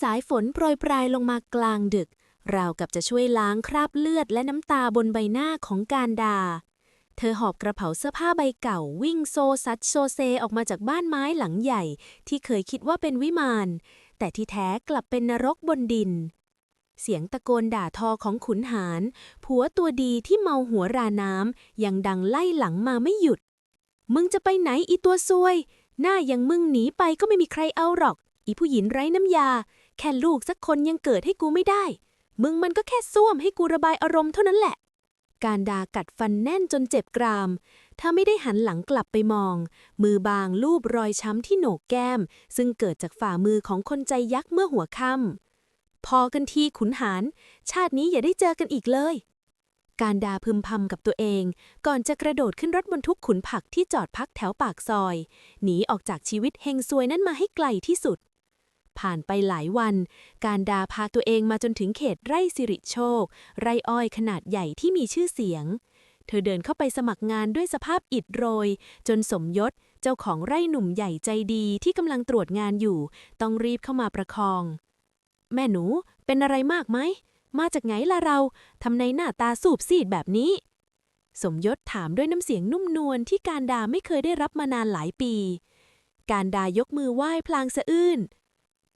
สายฝนโปรยปลายลงมากลางดึก ราวกับจะช่วยล้างคราบเลือดและน้ำตาบนใบหน้าของการดา เธอหอบกระเป๋าเสื้อผ้าใบเก่าวิ่งโซซัดโซเซออกมาจากบ้านไม้หลังใหญ่ ที่เคยคิดว่าเป็นวิมาน แต่ที่แท้กลับเป็นนรกบนดิน เสียงตะโกนด่าทอของขุนหาร ผัวตัวดีที่เมาหัวราน้ำยังดังไล่หลังมาไม่หยุด มึงจะไปไหนอีตัวซวย หน้าอย่างมึงหนีไปก็ไม่มีใครเอาหรอก อีผู้หญิงไร้น้ำยา แค่ลูกสักคนยังเกิดให้กูไม่ได้ มึงมันก็แค่ส้วมให้กูระบายอารมณ์เท่านั้นแหละ การดากัดฟันแน่นจนเจ็บกราม ถ้าไม่ได้หันหลังกลับไปมอง มือบางลูบรอยช้ำที่โหนกแก้ม ซึ่งเกิดจากฝ่ามือของคนใจยักษ์เมื่อหัวค่ำพอกันทีขุนหาร ชาตินี้อย่าได้เจอกันอีกเลยการดาพึมพำกับตัวเอง ก่อนจะกระโดดขึ้นรถบรรทุกขุนผักที่จอดพักแถวปากซอย หนีออกจากชีวิตเฮงซวยนั้นมาให้ไกลที่สุด ผ่านไปหลายวัน การดาพาตัวเองมาจนถึงเขตไร่สิริโชค ไร่อ้อยขนาดใหญ่ที่มีชื่อเสียง เธอเดินเข้าไปสมัครงานด้วยสภาพอิดโรย จนสมยศ เจ้าของไร่หนุ่มใหญ่ใจดีที่กำลังตรวจงานอยู่ ต้องรีบเข้ามาประคอง แม่หนูเป็นอะไรมากไหม มาจากไหนล่ะเราทำในหน้าตาสูบซีดแบบนี้ สมยศถามด้วยน้ำเสียงนุ่มนวลที่การดาไม่เคยได้รับมานานหลายปีการดายกมือไหว้พลางสะอื้น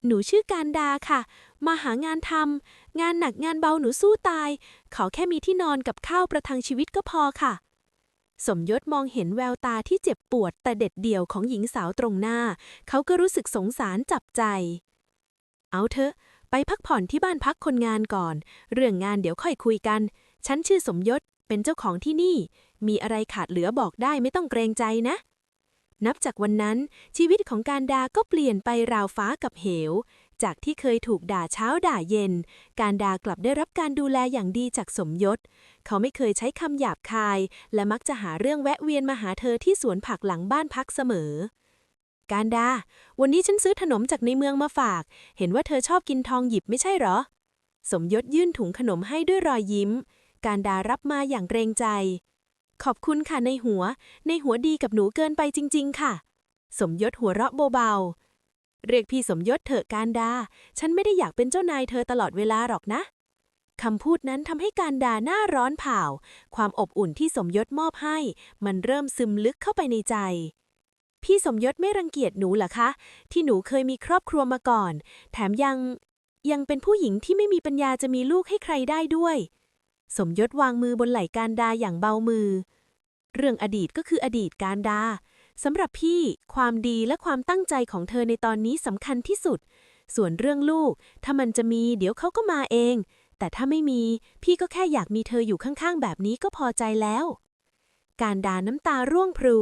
หนูชื่อการดาค่ะ มาหางานทำ งานหนักงานเบาหนูสู้ตาย ขอแค่มีที่นอนกับข้าวประทังชีวิตก็พอค่ะ สมยศมองเห็นแววตาที่เจ็บปวดแต่เด็ดเดี่ยวของหญิงสาวตรงหน้า เขาก็รู้สึกสงสารจับใจ เอาเถอะ ไปพักผ่อนที่บ้านพักคนงานก่อน เรื่องงานเดี๋ยวค่อยคุยกัน ฉันชื่อสมยศ เป็นเจ้าของที่นี่ มีอะไรขาดเหลือบอกได้ไม่ต้องเกรงใจนะ นับจากวันนั้นชีวิตของการดาก็เปลี่ยนไปราวฟ้ากับเหว จากที่เคยถูกด่าเช้าด่าเย็น การดากลับได้รับการดูแลอย่างดีจากสมยศ เขาไม่เคยใช้คำหยาบคาย และมักจะหาเรื่องแวะเวียนมาหาเธอที่สวนผักหลังบ้านพักเสมอ การดา วันนี้ฉันซื้อขนมจากในเมืองมาฝาก เห็นว่าเธอชอบกินทองหยิบไม่ใช่หรอ สมยศยื่นถุงขนมให้ด้วยรอยยิ้ม การดารับมาอย่างเกรงใจ ขอบคุณค่ะในหัว ในหัวดีกับหนูเกินไปจริง ๆ ค่ะ สมยศหัวเราะเบาๆ เรียกพี่สมยศเถอะการดา ฉันไม่ได้อยากเป็นเจ้านายเธอตลอดเวลาหรอกนะ คำพูดนั้นทำให้การดาหน้าร้อนเผาความอบอุ่นที่สมยศมอบให้ มันเริ่มซึมลึกเข้าไปในใจ พี่สมยศไม่รังเกียจหนูเหรอคะ ที่หนูเคยมีครอบครัวมาก่อน แถมยังยังเป็นผู้หญิงที่ไม่มีปัญญาจะมีลูกให้ใครได้ด้วย สมยศวางมือบนไหล่การดาอย่างเบามือ เรื่องอดีตก็คืออดีตการดาสำหรับพี่ความดีและความตั้งใจของเธอในตอนนี้สำคัญที่สุด ส่วนเรื่องลูก ถ้ามันจะมีเดี๋ยวเขาก็มาเอง แต่ถ้าไม่มีพี่ก็แค่อยากมีเธออยู่ข้างๆ แบบนี้ก็พอใจแล้ว การดาน้ำตาร่วงพรู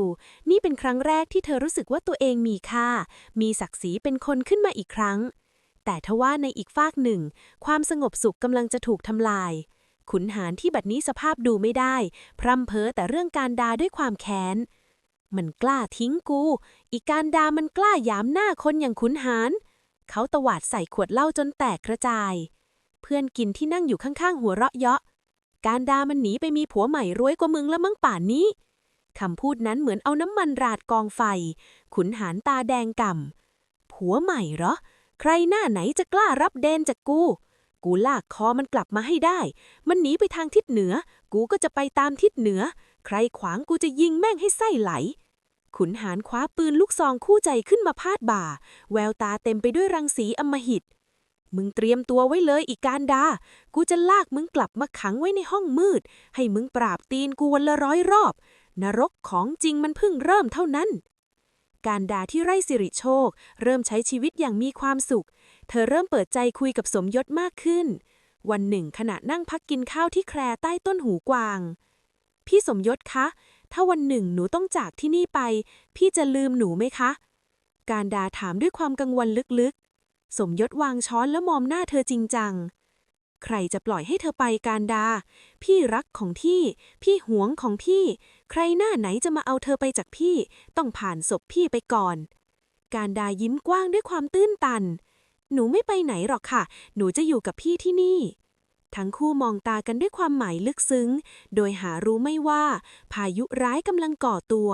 นี่เป็นครั้งแรกที่เธอรู้สึกว่าตัวเองมีค่า มีศักดิ์ศรีเป็นคนขึ้นมาอีกครั้ง แต่ทว่าในอีกฝากหนึ่ง ความสงบสุขกำลังจะถูกทำลาย ขุนหารที่บัดนี้สภาพดูไม่ได้ พร่ำเพ้อแต่เรื่องการดาด้วยความแค้น มันกล้าทิ้งกู อีกการดามันกล้าหยามหน้าคนอย่างขุนหาร เขาตวาดใส่ขวดเหล้าจนแตกกระจาย เพื่อนกินที่นั่งอยู่ข้างๆ หัวเราะเยาะ การดามันหนีไปมีผัวใหม่รวยกว่ามึงแล้วมั้งป่านนี้ คำพูดนั้นเหมือนเอาน้ำมันราดกองไฟ ขุนหารตาแดงก่ำผัวใหม่เหรอ ใครหน้าไหนจะกล้ารับเดนจากกู กูลากคอมันกลับมาให้ได้ มันหนีไปทางทิศเหนือ กูก็จะไปตามทิศเหนือ ใครขวางกูจะยิงแม่งให้ไส้ไหล ขุนหารคว้าปืนลูกซองคู่ใจขึ้นมาพาดบ่า แววตาเต็มไปด้วยรังสีอมหิต มึงเตรียมตัวไว้เลยอีกการดา กูจะลากมึงกลับมาขังไว้ในห้องมืด ให้มึงปราบตีนกูวันละร้อยรอบ นรกของจริงมันเพิ่งเริ่มเท่านั้นการดาที่ไร่สิริโชค เริ่มใช้ชีวิตอย่างมีความสุข เธอเริ่มเปิดใจคุยกับสมยศมากขึ้น วันหนึ่งขณะนั่งพักกินข้าวที่แคร่ใต้ต้นหูกวาง พี่สมยศคะ ถ้าวันหนึ่งหนูต้องจากที่นี่ไป พี่จะลืมหนูไหมคะ การดาถามด้วยความกังวลลึกๆ สมยศวางช้อนแล้วมองหน้าเธอจริงจัง ใครจะปล่อยให้เธอไปการดา พี่รักของพี่ พี่หวงของพี่ ใครหน้าไหนจะมาเอาเธอไปจากพี่ ต้องผ่านศพพี่ไปก่อน การดายิ้มกว้างด้วยความตื้นตัน หนูไม่ไปไหนหรอกค่ะ หนูจะอยู่กับพี่ที่นี่ ทั้งคู่มองตากันด้วยความหมายลึกซึ้ง โดยหารู้ไม่ว่า พายุร้ายกำลังก่อตัว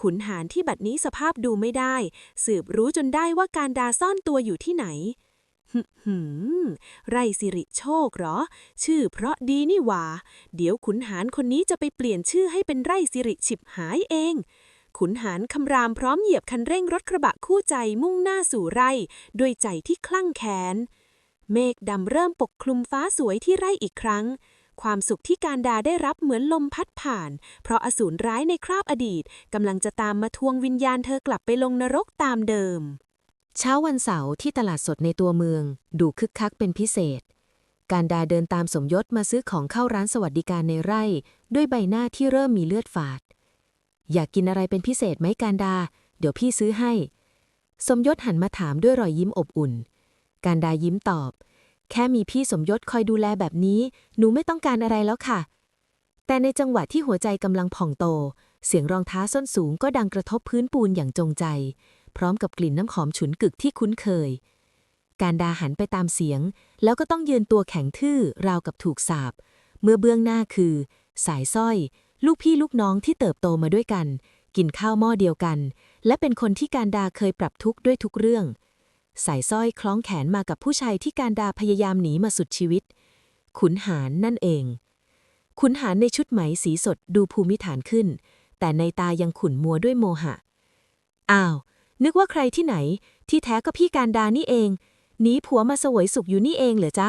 ขุนหารที่บัดนี้สภาพดูไม่ได้ สืบรู้จนได้ว่าการดาซ่อนตัวอยู่ที่ไหนหืมไรสิริโชคเหรอ ชื่อเพราะดีนี่หว่า เดี๋ยวขุนหารคนนี้จะไปเปลี่ยนชื่อให้เป็นไรสิริฉิบหายเอง ขุนหารคำรามพร้อมเหยียบคันเร่งรถกระบะคู่ใจมุ่งหน้าสู่ไร่ ด้วยใจที่คลั่งแค้น เมฆดำเริ่มปกคลุมฟ้าสวยที่ไร่อีกครั้ง ความสุขที่การดาได้รับเหมือนลมพัดผ่าน เพราะอสูรร้ายในคราบอดีตกำลังจะตามมาทวงวิญญาณเธอกลับไปลงนรกตามเดิม เช้าวันเสาร์ที่ตลาดสดในตัวเมือง ดูคึกคักเป็นพิเศษการดาเดินตามสมยศมาซื้อของเข้าร้านสวัสดิการในไร่ ด้วยใบหน้าที่เริ่มมีเลือดฝาด อยากกินอะไรเป็นพิเศษไหมการดา เดี๋ยวพี่ซื้อให้ สมยศหันมาถามด้วยรอยยิ้มอบอุ่น การดายิ้มตอบ แค่มีพี่สมยศคอยดูแลแบบนี้ หนูไม่ต้องการอะไรแล้วค่ะ แต่ในจังหวะที่หัวใจกำลังผ่องโต เสียงรองเท้าส้นสูงก็ดังกระทบพื้นปูนอย่างจงใจ พร้อมกับกลิ่นน้ำหอมฉุนกึกที่คุ้นเคย การดาหันไปตามเสียง แล้วก็ต้องยืนตัวแข็งทื่อราวกับถูกสาบ เมื่อเบื้องหน้าคือ สายสร้อย ลูกพี่ลูกน้องที่เติบโตมาด้วยกัน กินข้าวหม้อเดียวกัน และเป็นคนที่การดาเคยปรับทุกข์ด้วยทุกเรื่อง สายสร้อยคล้องแขนมากับผู้ชายที่การดาพยายามหนีมาสุดชีวิต ขุนหารนั่นเอง ขุนหารในชุดไหมสีสดดูภูมิฐานขึ้น แต่ในตายังขุ่นมัวด้วยโมหะ อ้าว นึกว่าใครที่ไหน ที่แท้ก็พี่การดานี่เอง หนีผัวมาสวยสุขอยู่นี่เองเหรอจ๊ะ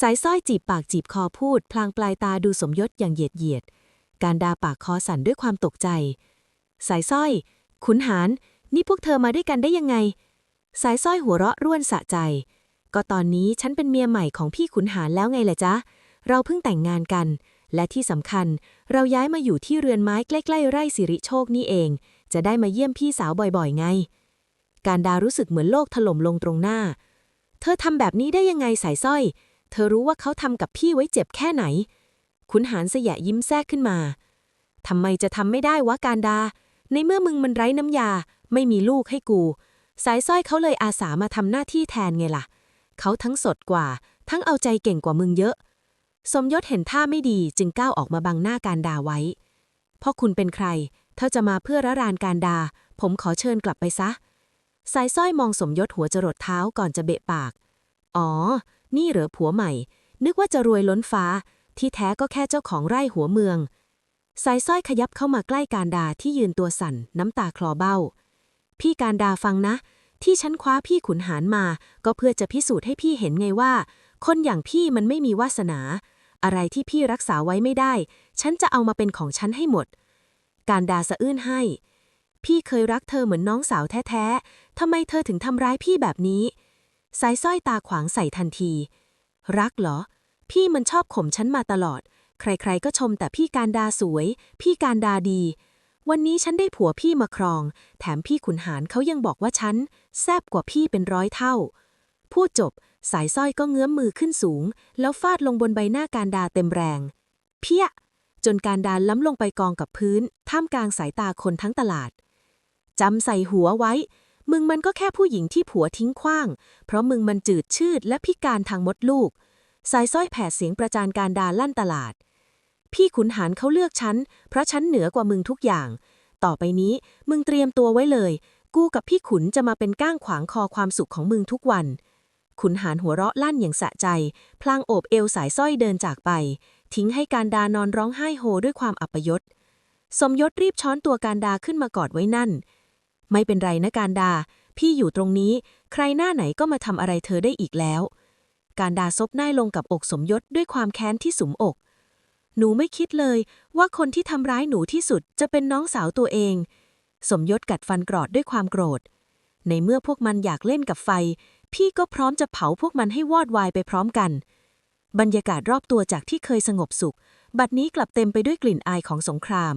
สายสร้อยจีบปากจีบคอพูด พลางปลายตาดูสมยศอย่างเหยียดเหยียด การดาปากคอสั่นด้วยความตกใจ สายสร้อย ขุนหาร นี่พวกเธอมาด้วยกันได้ยังไง สายสร้อยหัวเราะร่วนสะใจ ก็ตอนนี้ฉันเป็นเมียใหม่ของพี่ขุนหารแล้วไงล่ะจ๊ะ เราเพิ่งแต่งงานกัน และที่สำคัญเราย้ายมาอยู่ที่เรือนไม้ใกล้ๆไร่สิริโชคนี่เอง จะได้มาเยี่ยมพี่สาวบ่อยๆ ไง การดารู้สึกเหมือนโลกถล่มลงตรงหน้า เธอทำแบบนี้ได้ยังไงสายสร้อย เธอรู้ว่าเขาทำกับพี่ไว้เจ็บแค่ไหน ขุนหารสยะยิ้มแทรกขึ้นมา ทำไมจะทำไม่ได้วะการดา ในเมื่อมึงมันไร้น้ำยา ไม่มีลูกให้กู สายสร้อยเขาเลยอาสามาทำหน้าที่แทนไงล่ะ เขาทั้งสดกว่า ทั้งเอาใจเก่งกว่ามึงเยอะ สมยศเห็นท่าไม่ดีจึงก้าวออกมาบังหน้าการดาไว้พ่อคุณเป็นใครถ้าจะมาเพื่อระรานการดา ผมขอเชิญกลับไปซะ สายสร้อยมองสมยศหัวจรดเท้าก่อนจะเบะปาก อ๋อ นี่เหรอผัวใหม่ นึกว่าจะรวยล้นฟ้า ที่แท้ก็แค่เจ้าของไร่หัวเมือง สายสร้อยขยับเข้ามาใกล้การดาที่ยืนตัวสั่น น้ำตาคลอเบ้า พี่การดาฟังนะ ที่ฉันคว้าพี่ขุนหารมา ก็เพื่อจะพิสูจน์ให้พี่เห็นไงว่า คนอย่างพี่มันไม่มีวาสนา อะไรที่พี่รักษาไว้ไม่ได้ ฉันจะเอามาเป็นของฉันให้หมด การดาสะอื้นให้ พี่เคยรักเธอเหมือนน้องสาวแท้ๆทำไมเธอถึงทำร้ายพี่แบบนี้สายสร้อยตาขวางใส่ทันที รักเหรอ พี่มันชอบข่มฉันมาตลอด ใครๆก็ชมแต่พี่การดาสวย พี่การดาดี วันนี้ฉันได้ผัวพี่มาครอง แถมพี่ขุนหารเขายังบอกว่าฉันแซบกว่าพี่เป็นร้อยเท่า พูดจบ สายสร้อยก็เงื้อมมือขึ้นสูง แล้วฟาดลงบนใบหน้าการดาเต็มแรง เพี้ย จนการดาล้ำลงไปกองกับพื้น ท่ามกลางสายตาคนทั้งตลาดจำใส่หัวไว้ มึงมันก็แค่ผู้หญิงที่ผัวทิ้งขว้าง เพราะมึงมันจืดชืดและพิการทางมดลูก สายสร้อยแผดเสียงประจานการดาลั่นตลาด พี่ขุนหารเขาเลือกฉัน เพราะฉันเหนือกว่ามึงทุกอย่าง ต่อไปนี้มึงเตรียมตัวไว้เลย กูกับพี่ขุนจะมาเป็นก้างขวางคอความสุขของมึงทุกวัน ขุนหารหัวเราะลั่นอย่างสะใจ พลางโอบเอวสายสร้อยเดินจากไป ทิ้งให้การดานอนร้องไห้โฮด้วยความอัปยศ สมยศรีบช้อนตัวการดาขึ้นมากอดไว้นั่น ไม่เป็นไรนะการดา พี่อยู่ตรงนี้ ใครหน้าไหนก็มาทำอะไรเธอได้อีกแล้ว การดาซบหน้าลงกับอกสมยศด้วยความแค้นที่สุมอก หนูไม่คิดเลยว่าคนที่ทำร้ายหนูที่สุดจะเป็นน้องสาวตัวเอง สมยศกัดฟันกรอดด้วยความโกรธ ในเมื่อพวกมันอยากเล่นกับไฟ พี่ก็พร้อมจะเผาพวกมันให้วอดวายไปพร้อมกัน บรรยากาศรอบตัวจากที่เคยสงบสุข บัดนี้กลับเต็มไปด้วยกลิ่นอายของสงคราม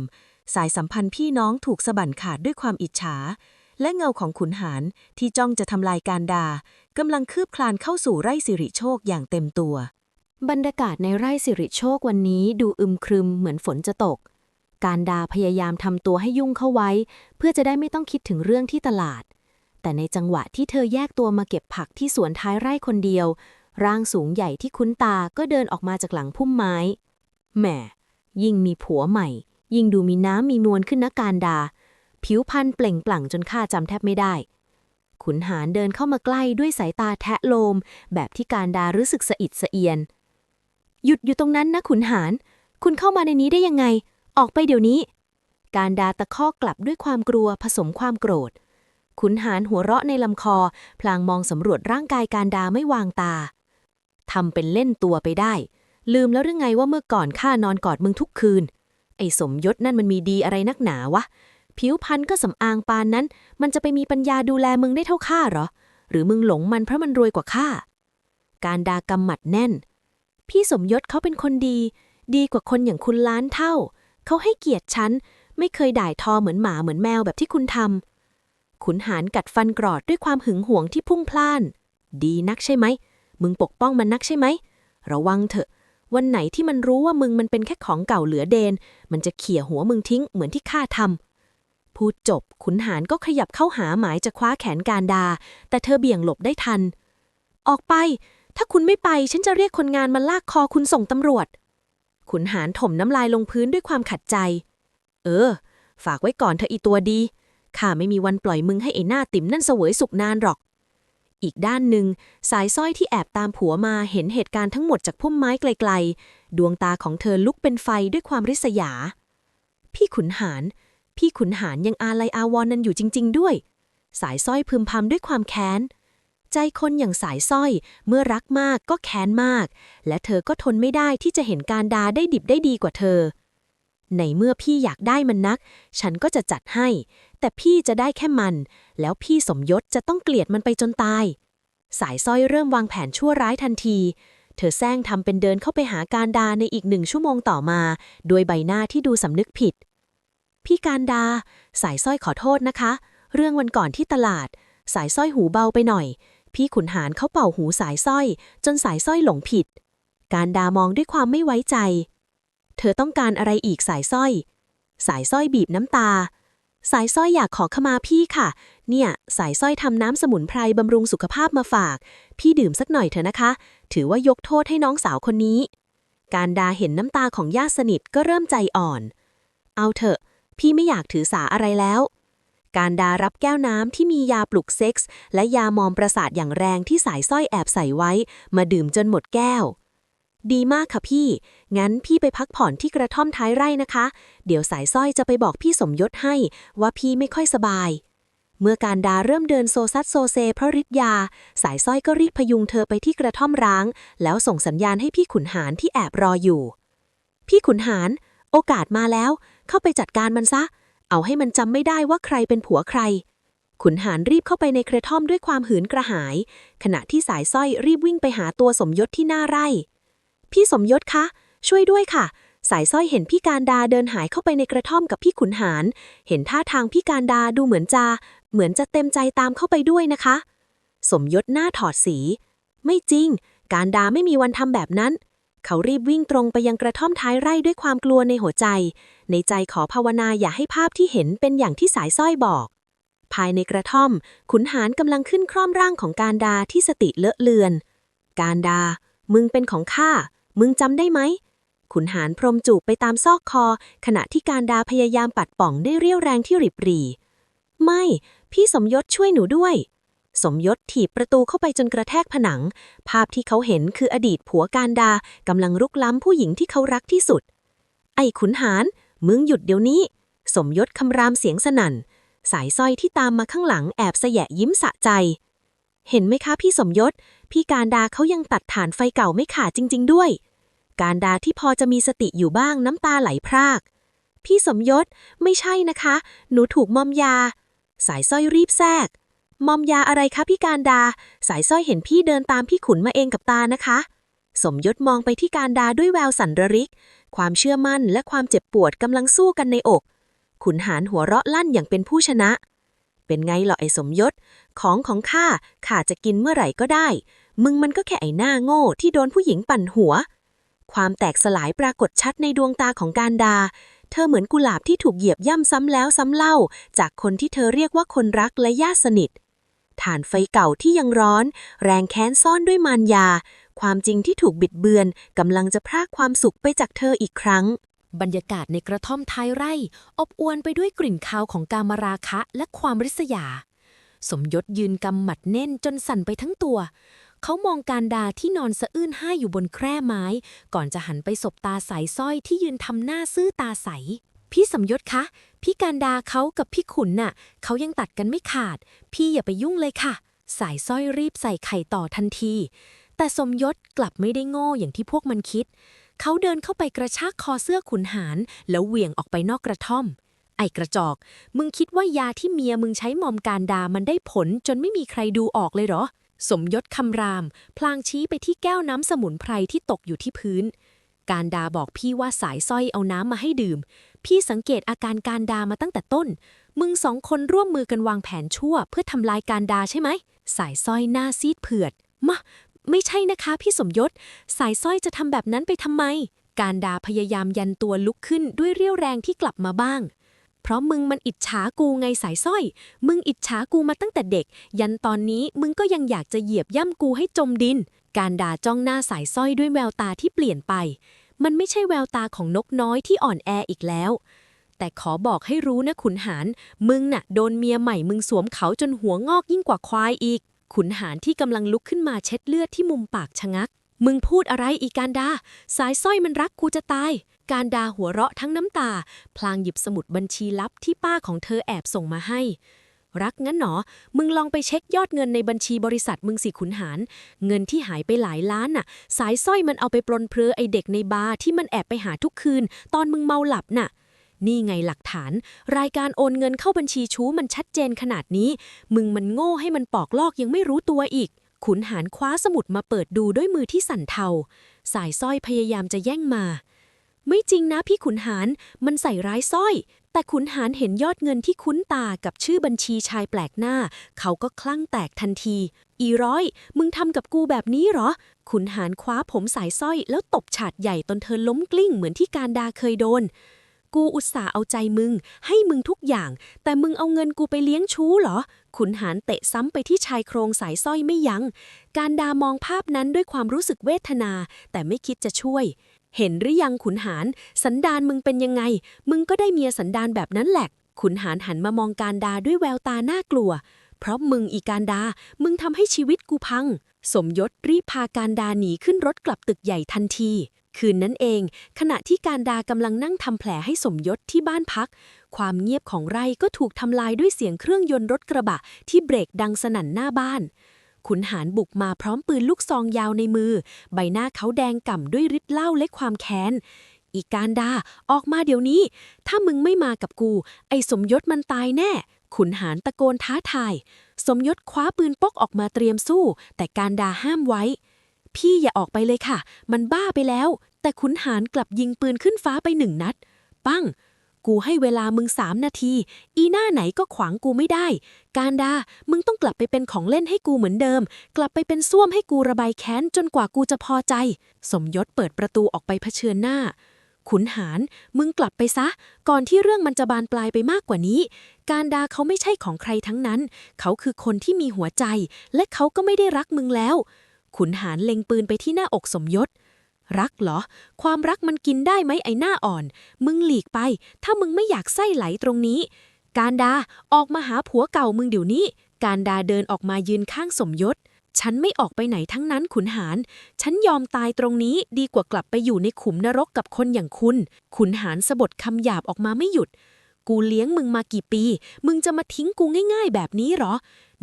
สายสัมพันธ์พี่น้องถูกสะบั่นขาดด้วยความอิจฉา และเงาของขุนหารที่จ้องจะทำลายการดากำลังคืบคลานเข้าสู่ไร่สิริโชคอย่างเต็มตัว บรรยากาศในไร่สิริโชควันนี้ดูอึมครึมเหมือนฝนจะตก การดาพยายามทำตัวให้ยุ่งเข้าไว้ เพื่อจะได้ไม่ต้องคิดถึงเรื่องที่ตลาด แต่ในจังหวะที่เธอแยกตัวมาเก็บผักที่สวนท้ายไร่คนเดียว ร่างสูงใหญ่ที่คุ้นตาก็เดินออกมาจากหลังพุ่มไม้แหมยิ่งมีผัวใหม่ ยิ่งดูมีน้ำมีนวลขึ้นนะการดา ผิวพรรณเปล่งปลั่งจนข้าจำแทบไม่ได้ ขุนหารเดินเข้ามาใกล้ด้วยสายตาแทะโลม แบบที่การดารู้สึกสะอิดสะเอียน หยุดอยู่ตรงนั้นนะขุนหาร คุณเข้ามาในนี้ได้ยังไง ออกไปเดี๋ยวนี้ การดาตะคอกกลับด้วยความกลัวผสมความโกรธ ขุนหารหัวเราะในลำคอ พลางมองสำรวจร่างกายการดาไม่วางตาทำเป็นเล่นตัวไปได้ ลืมแล้วหรือไงว่าเมื่อก่อนข้านอนกอดมึงทุกคืน ไอ้สมยศนั่นมันมีดีอะไรนักหนาวะ ผิวพรรณก็สำอางปานนั้น มันจะไปมีปัญญาดูแลมึงได้เท่าข้าหรอ หรือมึงหลงมันเพราะมันรวยกว่าข้า การดากำหมัดแน่น พี่สมยศเขาเป็นคนดี ดีกว่าคนอย่างคุณล้านเท่า เขาให้เกียรติฉัน ไม่เคยด่ายทอเหมือนหมาเหมือนแมวแบบที่คุณทำ ขุนหารกัดฟันกรอดด้วยความหึงหวงที่พุ่งพล่าน ดีนักใช่ไหม มึงปกป้องมันนักใช่ไหม ระวังเถอะวันไหนที่มันรู้ว่ามึงมันเป็นแค่ของเก่าเหลือเดน มันจะเขี่ยหัวมึงทิ้งเหมือนที่ข้าทำ พูดจบขุนหารก็ขยับเข้าหาหมายจะคว้าแขนการดา แต่เธอเบี่ยงหลบได้ทัน ออกไป ถ้าคุณไม่ไปฉันจะเรียกคนงานมาลากคอคุณส่งตำรวจ ขุนหารถมน้ำลายลงพื้นด้วยความขัดใจ เออ ฝากไว้ก่อนเธออีตัวดี ข้าไม่มีวันปล่อยมึงให้ไอ้หน้าติ๋มนั่นเสวยสุขนานหรอก อีกด้านหนึ่ง สายสร้อยที่แอบตามผัวมาเห็นเหตุการณ์ทั้งหมดจากพุ่มไม้ไกล ๆ ดวงตาของเธอลุกเป็นไฟด้วยความริษยา พี่ขุนหาร พี่ขุนหารยังอาลัยอาวรนันอยู่จริง ๆ ด้วย สายสร้อยพึมพำด้วยความแค้น ใจคนอย่างสายสร้อยเมื่อรักมากก็แค้นมาก และเธอก็ทนไม่ได้ที่จะเห็นการดาได้ดิบได้ดีกว่าเธอ ในเมื่อพี่อยากได้มันนัก ฉันก็จะจัดให้ แต่พี่จะได้แค่มัน แล้วพี่สมยศจะต้องเกลียดมันไปจนตาย สายสร้อยเริ่มวางแผนชั่วร้ายทันทีเธอแซงทำเป็นเดินเข้าไปหาการดาในอีกหนึ่งชั่วโมงต่อมา โดยใบหน้าที่ดูสำนึกผิด พี่การดา สายสร้อยขอโทษนะคะ เรื่องวันก่อนที่ตลาด สายสร้อยหูเบาไปหน่อย พี่ขุนหารเขาเป่าหูสายสร้อย จนสายสร้อยหลงผิด การดามองด้วยความไม่ไว้ใจ เธอต้องการอะไรอีกสายสร้อย สายสร้อยบีบน้ำตา สายสร้อยอยากขอขมาพี่ค่ะ เนี่ย สายสร้อยทำน้ำสมุนไพรบำรุงสุขภาพมาฝาก พี่ดื่มสักหน่อยเถอะนะคะ ถือว่ายกโทษให้น้องสาวคนนี้ การดาเห็นน้ำตาของญาติสนิทก็เริ่มใจอ่อน เอาเถอะ พี่ไม่อยากถือสาอะไรแล้ว การดารับแก้วน้ำที่มียาปลุกเซ็กส์และยามอมประสาทอย่างแรงที่สายสร้อยแอบใส่ไว้ มาดื่มจนหมดแก้ว ดีมากค่ะพี่ งั้นพี่ไปพักผ่อนที่กระท่อมท้ายไร่นะคะ เดี๋ยวสายสร้อยจะไปบอกพี่สมยศให้ ว่าพี่ไม่ค่อยสบายเมื่อการดาเริ่มเดินโซซัดโซเซเพราะฤทธิ์ยา สายสร้อยก็รีบพยุงเธอไปที่กระท่อมร้าง แล้วส่งสัญญาณให้พี่ขุนหารที่แอบรออยู่ พี่ขุนหาร โอกาสมาแล้ว เข้าไปจัดการมันซะ เอาให้มันจำไม่ได้ว่าใครเป็นผัวใคร ขุนหารรีบเข้าไปในกระท่อมด้วยความหืนกระหาย ขณะที่สายสร้อยรีบวิ่งไปหาตัวสมยศที่หน้าไร่ พี่สมยศคะ ช่วยด้วยค่ะ สายสร้อยเห็นพี่การดาเดินหายเข้าไปในกระท่อมกับพี่ขุนหาร เห็นท่าทางพี่การดาดูเหมือนจะ เหมือนจะเต็มใจตามเข้าไปด้วยนะคะ สมยศหน้าถอดสี ไม่จริง การดาไม่มีวันทำแบบนั้น เขารีบวิ่งตรงไปยังกระท่อมท้ายไร่ด้วยความกลัวในหัวใจ ในใจขอภาวนาอย่าให้ภาพที่เห็นเป็นอย่างที่สายสร้อยบอก ภายในกระท่อม ขุนหารกำลังขึ้นคร่อมร่างของการดาที่สติเลอะเลือน การดา มึงเป็นของข้า มึงจำได้ไหม ขุนหารพรมจูบไปตามซอกคอ ขณะที่การดาพยายามปัดป่องได้เรี่ยวแรงที่ริบหรี่ ไม่ พี่สมยศช่วยหนูด้วย สมยศถีบประตูเข้าไปจนกระแทกผนัง ภาพที่เขาเห็นคืออดีตผัวการดากำลังรุกล้ำผู้หญิงที่เขารักที่สุด ไอ้ขุนหารมึงหยุดเดี๋ยวนี้ สมยศคำรามเสียงสนั่น สายสร้อยที่ตามมาข้างหลังแอบแสแยะยิ้มสะใจ เห็นไหมคะพี่สมยศ พี่การดาเขายังตัดฐานไฟเก่าไม่ขาดจริง ๆ ด้วย การดาที่พอจะมีสติอยู่บ้างน้ำตาไหลพราก พี่สมยศไม่ใช่นะคะ หนูถูกมอมยา สายสร้อยรีบแทรก มอมยาอะไรคะพี่การดา สายสร้อยเห็นพี่เดินตามพี่ขุนมาเองกับตานะคะ สมยศมองไปที่การดาด้วยแววสันระริก ความเชื่อมั่นและความเจ็บปวดกำลังสู้กันในอก ขุนหารหัวเราะลั่นอย่างเป็นผู้ชนะ เป็นไงเหรอไอ้สมยศ ของของข้าข้าจะกินเมื่อไหร่ก็ได้ มึงมันก็แค่ไอ้หน้าโง่ที่โดนผู้หญิงปั่นหัว ความแตกสลายปรากฏชัดในดวงตาของการดาเธอเหมือนกุหลาบที่ถูกเหยียบย่ำซ้ำแล้วซ้ำเล่า จากคนที่เธอเรียกว่าคนรักและญาติสนิท ฐานไฟเก่าที่ยังร้อน แรงแค้นซ่อนด้วยมารยา ความจริงที่ถูกบิดเบือนกำลังจะพรากความสุขไปจากเธออีกครั้ง บรรยากาศในกระท่อมท้ายไร่ อบอวลไปด้วยกลิ่นคาวของกามราคะและความริษยา สมยศยืนกำหมัดแน่นจนสั่นไปทั้งตัว เขามองการดาที่นอนสะอื้นห้าอยู่บนแคร่ไม้ ก่อนจะหันไปสบตาสายสร้อยที่ยืนทำหน้าซื่อตาใส พี่สมยศคะ พี่การดาเขากับพี่ขุนน่ะเขายังตัดกันไม่ขาด พี่อย่าไปยุ่งเลยค่ะ สายสร้อยรีบใส่ไข่ต่อทันที แต่สมยศกลับไม่ได้โง่อย่างที่พวกมันคิด เขาเดินเข้าไปกระชากคอเสื้อขุนหาร แล้วเหวี่ยงออกไปนอกกระท่อม ไอ้กระจอก มึงคิดว่ายาที่เมียมึงใช้มอมการดามันได้ผลจนไม่มีใครดูออกเลยเหรอ สมยศคำราม พลางชี้ไปที่แก้วน้ำสมุนไพรที่ตกอยู่ที่พื้น การดาบอกพี่ว่าสายสร้อยเอาน้ำมาให้ดื่ม พี่สังเกตอาการการดามาตั้งแต่ต้น มึงสองคนร่วมมือกันวางแผนชั่ว เพื่อทำลายการดาใช่ไหม สายสร้อยหน้าซีดเผือด มา ไม่ใช่นะคะพี่สมยศ สายสร้อยจะทำแบบนั้นไปทำไม การดาพยายามยันตัวลุกขึ้นด้วยเรี่ยวแรงที่กลับมาบ้าง เพราะมึงมันอิจฉากูไงสายสร้อย มึงอิจฉากูมาตั้งแต่เด็ก ยันตอนนี้มึงก็ยังอยากจะเหยียบย่ำกูให้จมดิน การด่าจ้องหน้าสายสร้อยด้วยแววตาที่เปลี่ยนไป มันไม่ใช่แววตาของนกน้อยที่อ่อนแออีกแล้ว แต่ขอบอกให้รู้นะขุนหาร มึงน่ะ โดนเมียใหม่มึงสวมเขาจนหัวงอกยิ่งกว่าควายอีก ขุนหารที่กำลังลุกขึ้นมาเช็ดเลือดที่มุมปากชะงัก มึงพูดอะไรอีการดา สายสร้อยมันรักกูจะตาย การดาหัวเราะทั้งน้ำตา พลางหยิบสมุดบัญชีลับที่ป้าของเธอแอบส่งมาให้ รักงั้นหนอ มึงลองไปเช็คยอดเงินในบัญชีบริษัทมึงสิขุนหาร เงินที่หายไปหลายล้านน่ะ สายสร้อยมันเอาไปปลนเพลอไอเด็กในบาร์ที่มันแอบไปหาทุกคืน ตอนมึงเมาหลับน่ะ นี่ไงหลักฐาน รายการโอนเงินเข้าบัญชีชู้มันชัดเจนขนาดนี้ มึงมันโง่ให้มันปอกลอกยังไม่รู้ตัวอีก ขุนหารคว้าสมุดมาเปิดดูด้วยมือที่สั่นเทา สายสร้อยพยายามจะแย่งมา ไม่จริงนะพี่ขุนหาร มันใส่ร้ายสร้อย แต่ขุนหารเห็นยอดเงินที่คุ้นตากับชื่อบัญชีชายแปลกหน้า เขาก็คลั่งแตกทันที อีร้อย มึงทำกับกูแบบนี้เหรอ ขุนหารคว้าผมสายสร้อย แล้วตบฉาดใหญ่ตนเธอล้มกลิ้งเหมือนที่การดาเคยโดน กูอุตส่าห์เอาใจมึง ให้มึงทุกอย่าง แต่มึงเอาเงินกูไปเลี้ยงชู้เหรอ ขุนหารเตะซ้ำไปที่ชายโครงสายสร้อยไม่ยัง้ง การดามองภาพนั้นด้วยความรู้สึกเวทนา แต่ไม่คิดจะช่วย เห็นหรือยังขุนหาร สันดานมึงเป็นยังไง มึงก็ได้เมียสันดานแบบนั้นแหละ ขุนหารหันมามองการดาด้วยแววตาน่ากลัว เพราะมึงอีการดา มึงทำให้ชีวิตกูพัง สมยศรีบพาการดาหนีขึ้นรถกลับตึกใหญ่ทันที คืนนั้นเอง ขณะที่การดากำลังนั่งทำแผลให้สมยศที่บ้านพัก ความเงียบของไร่ก็ถูกทำลายด้วยเสียงเครื่องยนต์รถกระบะที่เบรกดังสนั่นหน้าบ้าน ขุนหารบุกมาพร้อมปืนลูกซองยาวในมือ ใบหน้าเขาแดงก่ำด้วยฤทธิ์เหล้าและความแค้น อีการดา ออกมาเดี๋ยวนี้ ถ้ามึงไม่มากับกู ไอ้สมยศมันตายแน่ ขุนหารตะโกนท้าทาย สมยศคว้าปืนปกออกมาเตรียมสู้ แต่การดาห้ามไว้ พี่อย่าออกไปเลยค่ะ มันบ้าไปแล้ว แต่ขุนหารกลับยิงปืนขึ้นฟ้าไปหนึ่งนัด ปั้ง กูให้เวลามึงสามนาที อีหน้าไหนก็ขวางกูไม่ได้ การดา มึงต้องกลับไปเป็นของเล่นให้กูเหมือนเดิม กลับไปเป็นส้วมให้กูระบายแค้นจนกว่ากูจะพอใจ สมยศเปิดประตูออกไปเผชิญหน้า ขุนหาร มึงกลับไปซะ ก่อนที่เรื่องมันจะบานปลายไปมากกว่านี้ การดาเขาไม่ใช่ของใครทั้งนั้น เขาคือคนที่มีหัวใจ และเขาก็ไม่ได้รักมึงแล้ว ขุนหารเล็งปืนไปที่หน้าอกสมยศ รักเหรอ ความรักมันกินได้ไหมไอ้หน้าอ่อน มึงหลีกไป ถ้ามึงไม่อยากไส้ไหลตรงนี้ การดาออกมาหาผัวเก่ามึงเดี๋ยวนี้ การดาเดินออกมายืนข้างสมยศ ฉันไม่ออกไปไหนทั้งนั้นขุนหาร ฉันยอมตายตรงนี้ดีกว่ากลับไปอยู่ในขุมนรกกับคนอย่างคุณ ขุนหารสะบดคำหยาบออกมาไม่หยุด กูเลี้ยงมึงมากี่ปี มึงจะมาทิ้งกูง่าย ๆ แบบนี้เหรอ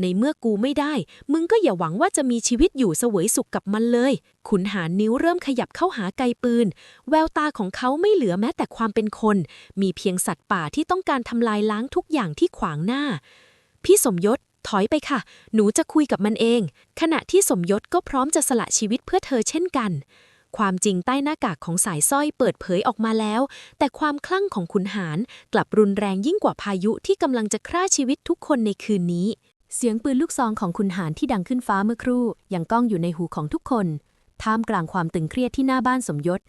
ในเมื่อกูไม่ได้ มึงก็อย่าหวังว่าจะมีชีวิตอยู่เสวยสุขกับมันเลย ขุนหารนิ้วเริ่มขยับเข้าหาไกปืน แววตาของเขาไม่เหลือแม้แต่ความเป็นคน มีเพียงสัตว์ป่าที่ต้องการทำลายล้างทุกอย่างที่ขวางหน้า พี่สมยศถอยไปค่ะ หนูจะคุยกับมันเอง ขณะที่สมยศก็พร้อมจะสละชีวิตเพื่อเธอเช่นกัน ความจริงใต้หน้ากากของสายสร้อยเปิดเผยออกมาแล้ว แต่ความคลั่งของขุนหารกลับรุนแรงยิ่งกว่าพายุที่กำลังจะฆ่าชีวิตทุกคนในคืนนี้ เสียงปืนลูกซองของขุนหารที่ดังขึ้นฟ้าเมื่อครู่ยังก้องอยู่ในหูของทุกคน ท่ามกลางความตึงเครียดที่หน้าบ้านสมยศ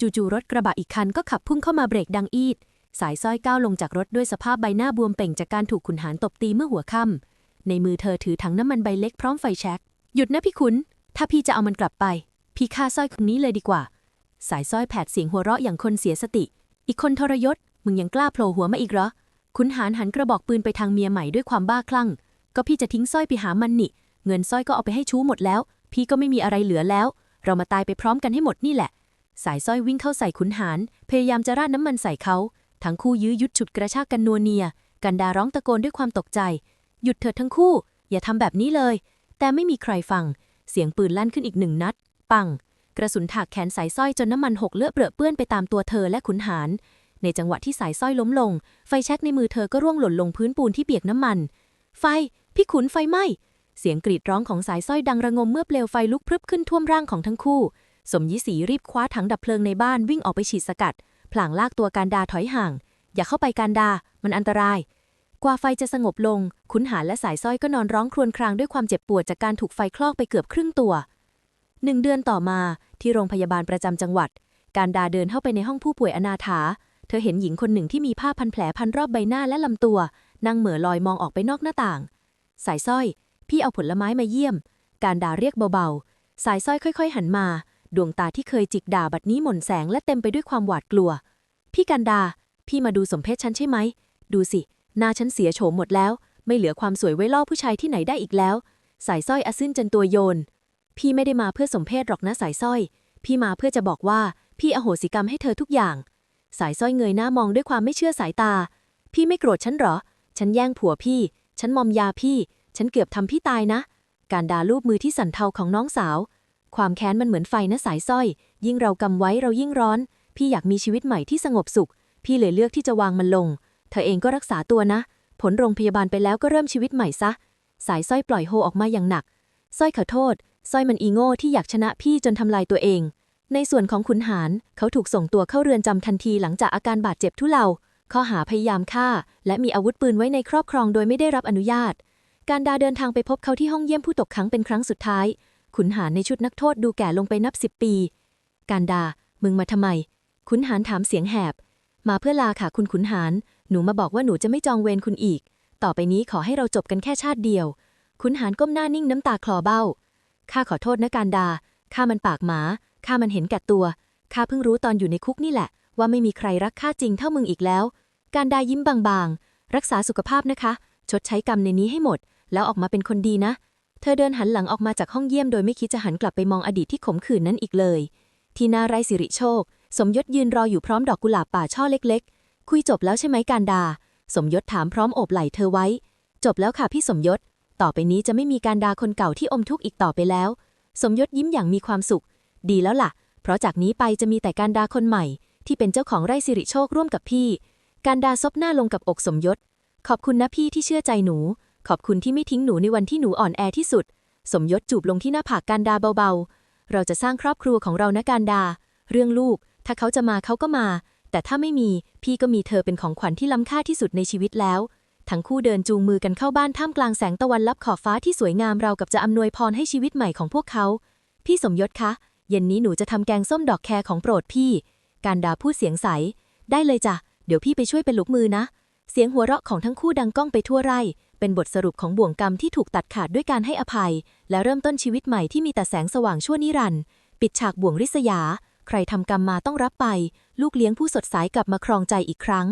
จู่ๆรถกระบะอีกคันก็ขับพุ่งเข้ามาเบรกดังอีด สายสร้อยก้าวลงจากรถด้วยสภาพใบหน้าบวมเป่งจากการถูกขุนหารตบตีเมื่อหัวค่ำในมือเธอถือถังน้ำมันใบเล็กพร้อมไฟแช็กหยุดนะพี่ขุนถ้าพี่จะเอามันกลับไป พี่ฆ่าสร้อยคนนี้เลยดีกว่า สายสร้อยแผดเสียงหัวเราะอย่างคนเสียสติ อีกคนทรยศมึงยังกล้าโผล่หัวมาอีกเหรอขุนหารหันกระบอกปืนไปทางเมียใหม่ด้วยความบ้าคลั่ง ก็พี่จะทิ้งสร้อยไปหามันนี่ เงินสร้อยก็เอาไปให้ชู้หมดแล้ว พี่ก็ไม่มีอะไรเหลือแล้ว เรามาตายไปพร้อมกันให้หมดนี่แหละ สายสร้อยวิ่งเข้าใส่ขุนหาร พยายามจะราดน้ำมันใส่เขา ทั้งคู่ยื้อยุดฉุดกระชากกันนัวเนีย กันดาร้องตะโกนด้วยความตกใจ หยุดเถิดทั้งคู่ อย่าทำแบบนี้เลย แต่ไม่มีใครฟัง เสียงปืนลั่นขึ้นอีกหนึ่งนัด ปัง กระสุนถากแขนสายสร้อยจนน้ำมันหกเลอเปรอะเปื้อนไปตามตัวเธอและขุนหาร ในจังหวะที่สายสร้อยล้มลง ไฟแช็กในมือเธอก็ร่วงหล่นลงพื้นปูนที่เปียกน้ำมัน ไฟ พี่ขุนไฟไหม้ เสียงกรีดร้องของสายสร้อยดังระงมเมื่อเปลวไฟลุกพรึบขึ้นท่วมร่างของทั้งคู่ สมยิสีรีบคว้าถังดับเพลิงในบ้านวิ่งออกไปฉีดสกัด พลางลากตัวการดาถอยห่าง อย่าเข้าไปการดา มันอันตราย กว่าไฟจะสงบลง ขุนหารและสายสร้อยก็นอนร้องครวญครางด้วยความเจ็บปวดจากการถูกไฟคลอกไปเกือบครึ่งตัวหนึ่งเดือนต่อมาที่โรงพยาบาลประจำจังหวัด การดาเดินเข้าไปในห้องผู้ป่วยอนาถา เธอเห็นหญิงคนหนึ่งที่มีผ้าพันแผลพันรอบใบหน้าและลำตัว นั่งเหม่อลอยมองออกไปนอกหน้าต่าง สายสร้อย พี่เอาผลไม้มาเยี่ยม การดาเรียกเบาๆ สายสร้อยค่อยๆ หันมา ดวงตาที่เคยจิกด่าบัดนี้หม่นแสงและเต็มไปด้วยความหวาดกลัว พี่กันดา พี่มาดูสมเพศฉันใช่ไหม ดูสิ หน้าฉันเสียโฉมหมดแล้ว ไม่เหลือความสวยไว้ล่อผู้ชายที่ไหนได้อีกแล้ว สายสร้อยอซึ้นจนตัวโยน พี่ไม่ได้มาเพื่อสมเพศหรอกนะสายสร้อย พี่มาเพื่อจะบอกว่าพี่อโหสิกรรมให้เธอทุกอย่าง สายสร้อยเงยหน้ามองด้วยความไม่เชื่อสายตา พี่ไม่โกรธฉันหรอ ฉันแย่งผัวพี่ ฉันมอมยาพี่ ฉันเกือบทำพี่ตายนะ การด่าลูบมือที่สั่นเทาของน้องสาว ความแค้นมันเหมือนไฟนะสายสร้อย ยิ่งเรากำไว้เรายิ่งร้อน พี่อยากมีชีวิตใหม่ที่สงบสุข พี่เลยเลือกที่จะวางมันลง เธอเองก็รักษาตัวนะ ผลโรงพยาบาลไปแล้วก็เริ่มชีวิตใหม่ซะ สายสร้อยปล่อยโฮออกมาอย่างหนัก สร้อยขอโทษ สร้อยมันอีโง่ที่อยากชนะพี่จนทำลายตัวเอง ในส่วนของขุนหารเขาถูกส่งตัวเข้าเรือนจำทันทีหลังจากอาการบาดเจ็บทุเลา ข้อหาพยายามฆ่า และมีอาวุธปืนไว้ในครอบครองโดยไม่ได้รับอนุญาต การดาเดินทางไปพบเขาที่ห้องเยี่ยมผู้ตกขังเป็นครั้งสุดท้าย ขุนหารในชุดนักโทษดูแก่ลงไปนับสิบปี การดา มึงมาทำไม ขุนหารถามเสียงแหบ มาเพื่อลาค่ะคุณขุนหาร หนูมาบอกว่าหนูจะไม่จองเวรคุณอีก ต่อไปนี้ขอให้เราจบกันแค่ชาติเดียว ขุนหารก้มหน้านิ่งน้ำตาคลอเบ้า ข้าขอโทษนะการดา ข้ามันปากหมา ข้ามันเห็นแก่ตัว ข้าเพิ่งรู้ตอนอยู่ในคุกนี่แหละ ว่าไม่มีใครรักข้าจริงเท่ามึงอีกแล้ว การดายิ้มบางๆ รักษาสุขภาพนะคะ ชดใช้กรรมในนี้ให้หมด แล้วออกมาเป็นคนดีนะ เธอเดินหันหลังออกมาจากห้องเยี่ยมโดยไม่คิดจะหันกลับไปมองอดีตที่ขมขื่นนั้นอีกเลย ที่หนาไรสิริโชค สมยศยืนรออยู่พร้อมดอกกุหลาบป่าช่อเล็ก ๆ คุยจบแล้วใช่ไหมการดา สมยศถามพร้อมโอบไหล่เธอไว้ จบแล้วค่ะพี่สมยศ ต่อไปนี้จะไม่มีการดาคนเก่าที่อมทุกข์อีกต่อไปแล้ว สมยศยิ้มอย่างมีความสุข ดีแล้วล่ะ เพราะจากนี้ไปจะมีแต่การดาคนใหม่ ที่เป็นเจ้าของไร่สิริโชคร่วมกับพี่ การดาซบหน้าลงกับอกสมยศ ขอบคุณนะพี่ที่เชื่อใจหนู ขอบคุณที่ไม่ทิ้งหนูในวันที่หนูอ่อนแอที่สุด สมยศจูบลงที่หน้าผากการดาเบาๆ เราจะสร้างครอบครัวของเรานะการดา เรื่องลูก ถ้าเขาจะมาเขาก็มา แต่ถ้าไม่มีพี่ก็มีเธอเป็นของขวัญที่ล้ำค่าที่สุดในชีวิตแล้ว ทั้งคู่เดินจูงมือกันเข้าบ้านท่ามกลางแสงตะวันลับขอบฟ้าที่สวยงามเรากับจะอำนวยพรให้ชีวิตใหม่ของพวกเขา พี่สมยศคะ เย็นนี้หนูจะทำแกงส้มดอกแครของโปรดพี่ การดาผู้เสียงใส ได้เลยจ้ะ เดี๋ยวพี่ไปช่วยเป็นลูกมือนะ เสียงหัวเราะของทั้งคู่ดังก้องไปทั่วไร่ เป็นบทสรุปของบ่วงกรรมที่ถูกตัดขาดด้วยการให้อภัย และเริ่มต้นชีวิตใหม่ที่มีแต่แสงสว่างชั่วนิรันดร์ ปิดฉากบ่วงริษยา ใครทำกรรมมาต้องรับไป ลูกเลี้ยงผู้สดใสกลับมาครองใจอีกครั้ง